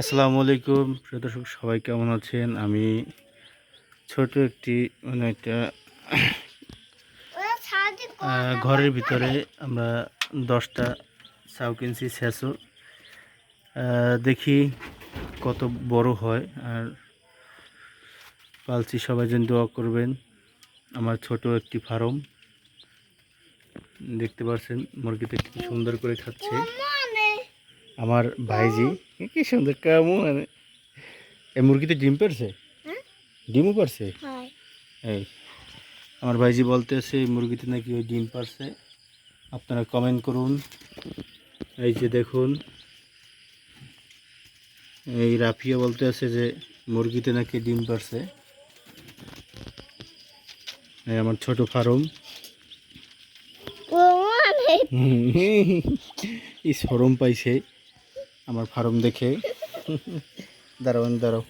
আসসালামু আলাইকুম। প্রিয় দর্শক সবাই কেমন আছেন? আমি ছোট একটি মানে একটা ঘরের ভিতরে আমরা দশটা চাউ কিনছি শেষও দেখি কত বড় হয় আর পালছি সবাই যেন দোয়া করবেন। আমার ছোট একটি ফার্ম দেখতে পাচ্ছেন মুরগিতে কি সুন্দর করে খাচ্ছে। আমার ভাইজি কি সুন্দর কেমন এই মুরগিতে ডিম পারছে হ্যাঁ? ডিমও পারছে এই আমার ভাইজি বলতেছে এই মুরগিতে নাকি ওই ডিম পারছে আপনারা কমেন্ট করুন। এই যে দেখুন। এই রাফিয়া বলতে আছে যে মুরগিতে নাকি ডিম পারছে এই আমার ছোট ফার্ম। এই সরম পাইছে। আমার ফার্ম দেখে। দাঁড়াবেন দাঁড়াও।